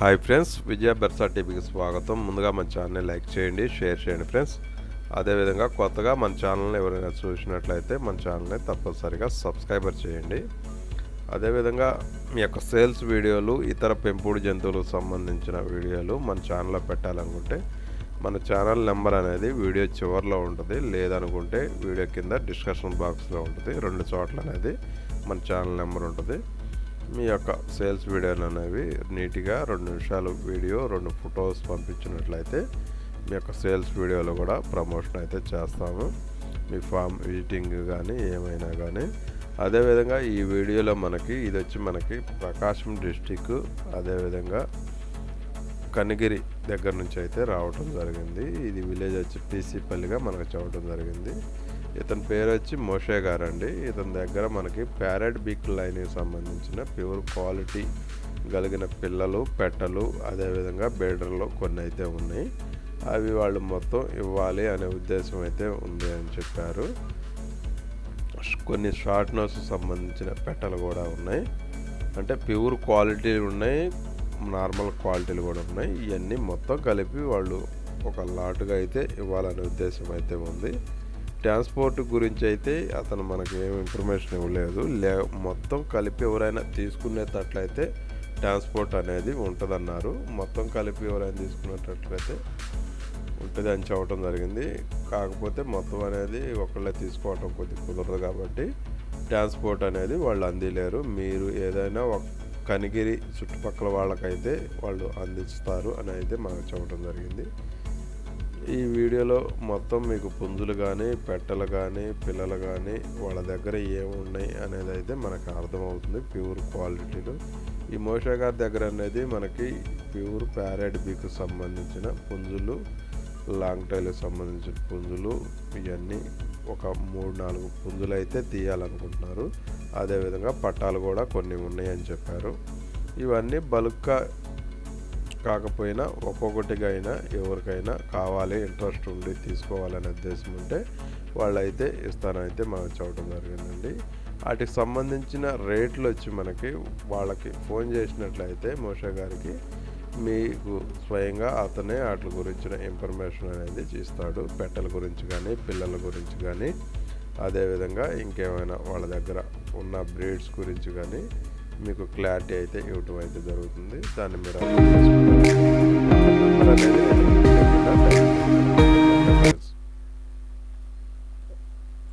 Hi friends విజయ బెర్సా టీవీకి స్వాగతం. ముందుగా మన ఛానల్ని లైక్ చేయండి షేర్ చేయండి ఫ్రెండ్స్. అదేవిధంగా కొత్తగా మన ఛానల్ని ఎవరైనా చూసినట్లయితే మన ఛానల్ని తప్పనిసరిగా సబ్స్క్రైబర్ చేయండి. అదేవిధంగా మీ యొక్క సేల్స్ వీడియోలు ఇతర పెంపుడు జంతువులకు సంబంధించిన వీడియోలు మన ఛానల్లో పెట్టాలనుకుంటే మన ఛానల్ నెంబర్ అనేది వీడియో చివరిలో ఉంటుంది. లేదనుకుంటే వీడియో కింద డిస్కషన్ బాక్స్లో ఉంటుంది. రెండు చోట్ల అనేది మన ఛానల్ నెంబర్ ఉంటుంది. మీ యొక్క సేల్స్ వీడియోలు అనేవి నీట్గా రెండు నిమిషాలు వీడియో రెండు ఫొటోస్ పంపించినట్లయితే మీ యొక్క సేల్స్ వీడియోలో కూడా ప్రమోషన్ అయితే చేస్తాము. మీ ఫామ్ విజిటింగ్ కానీ ఏమైనా కానీ. అదేవిధంగా ఈ వీడియోలో మనకి ఇది వచ్చి మనకి ప్రకాశం డిస్టిక్ అదేవిధంగా కనిగిరి దగ్గర నుంచి అయితే రావటం జరిగింది. ఇది విలేజ్ వచ్చి పీసీపల్లిగా మనకు చూడటం జరిగింది. ఇతని పేరు వచ్చి మోషే గారు అండి ఇతని దగ్గర మనకి ప్యారెట్ బిక్ లైన్కి సంబంధించిన ప్యూర్ క్వాలిటీ కలిగిన పిల్లలు పెట్టలు అదేవిధంగా బేడర్లు కొన్ని అయితే ఉన్నాయి. అవి వాళ్ళు మొత్తం ఇవ్వాలి అనే ఉద్దేశం అయితే ఉంది అని చెప్పారు. కొన్ని షార్ట్ నోస్ సంబంధించిన పెట్టలు కూడా ఉన్నాయి. అంటే ప్యూర్ క్వాలిటీ ఉన్నాయి నార్మల్ క్వాలిటీలు కూడా ఉన్నాయి. ఇవన్నీ మొత్తం కలిపి వాళ్ళు ఒక లాటుగా అయితే ఇవ్వాలనే ఉద్దేశం అయితే ఉంది. ట్రాన్స్పోర్ట్ గురించి అయితే అతను మనకి ఏం ఇన్ఫర్మేషన్ ఇవ్వలేదు. లే మొత్తం కలిపి ఎవరైనా తీసుకునేటట్లయితే ట్రాన్స్పోర్ట్ అనేది ఉంటుందన్నారు. మొత్తం కలిపి ఎవరైనా తీసుకునేటట్లయితే ఉంటుంది అని చెప్పడం జరిగింది. కాకపోతే మొత్తం అనేది ఒకళ్ళే తీసుకోవటం కొద్దిగా కుదరదు కాబట్టి ట్రాన్స్పోర్ట్ అనేది వాళ్ళు అందిలేరు. మీరు ఏదైనా ఒక కనిగిరి చుట్టుపక్కల వాళ్ళకైతే వాళ్ళు అందిస్తారు అని అయితే మనకు చెప్పడం జరిగింది. ఈ వీడియోలో మొత్తం మీకు పుంజులు కానీ పెట్టలు కానీ పిల్లలు కానీ వాళ్ళ దగ్గర ఏమున్నాయి అనేది అయితే మనకు అర్థమవుతుంది ప్యూర్ క్వాలిటీలో. ఈ మోషా గారి దగ్గర అనేది మనకి ప్యూర్ ప్యారెడ్ బీకు సంబంధించిన పుంజులు లాంగ్ టైల్కి సంబంధించిన పుంజులు ఇవన్నీ ఒక మూడు నాలుగు పుంజులు అయితే తీయాలనుకుంటున్నారు. అదేవిధంగా పట్టాలు కూడా కొన్ని ఉన్నాయని చెప్పారు. ఇవన్నీ బల్క్గా కాకపోయినా ఒక్కొక్కటిగా అయినా ఎవరికైనా కావాలి ఇంట్రెస్ట్ ఉండి తీసుకోవాలనే ఉద్దేశం ఉంటే వాళ్ళైతే ఇస్తానైతే మనం చూడటం జరిగిందండి. వాటికి సంబంధించిన రేట్లు వచ్చి మనకి వాళ్ళకి ఫోన్ చేసినట్లయితే మోషా గారికి మీకు స్వయంగా అతనే వాటి గురించిన ఇన్ఫర్మేషన్ అనేది ఇస్తాడు. పెట్టల గురించి కానీ పిల్లల గురించి కానీ అదేవిధంగా ఇంకేమైనా వాళ్ళ దగ్గర ఉన్న బ్రీడ్స్ గురించి కానీ మీకు క్లారిటీ అయితే ఇవ్వటం అయితే జరుగుతుంది. దాన్ని మీరు అనేది